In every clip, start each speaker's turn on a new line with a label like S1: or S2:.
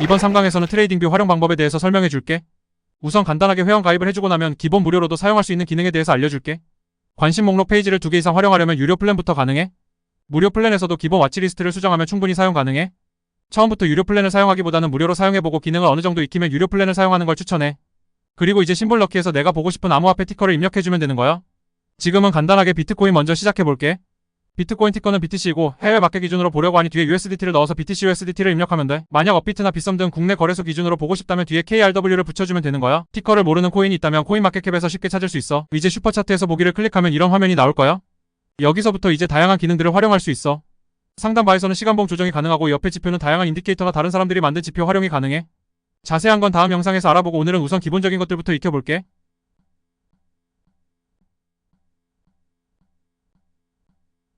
S1: 이번 3강에서는 트레이딩뷰 활용 방법에 대해서 설명해 줄게. 우선 간단하게 회원 가입을 해주고 나면 기본 무료로도 사용할 수 있는 기능에 대해서 알려줄게. 관심 목록 페이지를 두 개 이상 활용하려면 유료 플랜부터 가능해. 무료 플랜에서도 기본 와치리스트를 수정하면 충분히 사용 가능해. 처음부터 유료 플랜을 사용하기보다는 무료로 사용해보고 기능을 어느 정도 익히면 유료 플랜을 사용하는 걸 추천해. 그리고 이제 심볼 넣기에서 내가 보고 싶은 암호화폐 티커를 입력해주면 되는 거야. 지금은 간단하게 비트코인 먼저 시작해볼게. 비트코인 티커는 BTC이고 해외 마켓 기준으로 보려고 하니 뒤에 USDT를 넣어서 BTC USDT를 입력하면 돼. 만약 업비트나 빗썸 등 국내 거래소 기준으로 보고 싶다면 뒤에 KRW를 붙여주면 되는 거야. 티커를 모르는 코인이 있다면 코인마켓캡에서 쉽게 찾을 수 있어. 이제 슈퍼차트에서 보기를 클릭하면 이런 화면이 나올 거야. 여기서부터 이제 다양한 기능들을 활용할 수 있어. 상단 바에서는 시간봉 조정이 가능하고 옆에 지표는 다양한 인디케이터나 다른 사람들이 만든 지표 활용이 가능해. 자세한 건 다음 영상에서 알아보고 오늘은 우선 기본적인 것들부터 익혀볼게.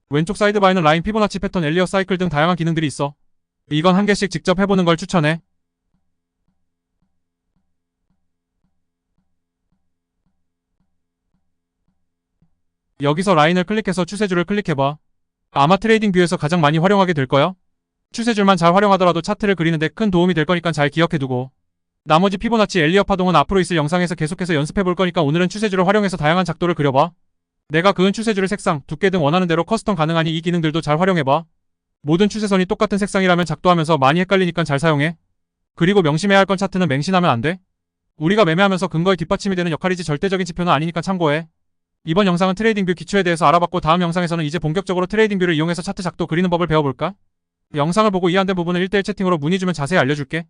S1: 왼쪽 사이드 바에는 라인 피보나치 패턴 엘리어 사이클 등 다양한 기능들이 있어. 이건 한 개씩 직접 해보는 걸 추천해. 여기서 라인을 클릭해서 추세줄을 클릭해봐. 아마 트레이딩 뷰에서 가장 많이 활용하게 될 거야. 추세줄만 잘 활용하더라도 차트를 그리는데 큰 도움이 될 거니까 잘 기억해두고. 나머지 피보나치 엘리어 파동은 앞으로 있을 영상에서 계속해서 연습해 볼 거니까 오늘은 추세줄을 활용해서 다양한 작도를 그려봐. 내가 그은 추세줄의 색상, 두께 등 원하는 대로 커스텀 가능하니 이 기능들도 잘 활용해봐. 모든 추세선이 똑같은 색상이라면 작도하면서 많이 헷갈리니까 잘 사용해. 그리고 명심해야 할 건 차트는 맹신하면 안 돼. 우리가 매매하면서 근거에 뒷받침이 되는 역할이지 절대적인 지표는 아니니까 참고해. 이번 영상은 트레이딩뷰 기초에 대해서 알아봤고 다음 영상에서는 이제 본격적으로 트레이딩뷰를 이용해서 차트 작도 그리는 법을 배워볼까? 영상을 보고 이해 안 된 부분은 1대1 채팅으로 문의 주면 자세히 알려줄게.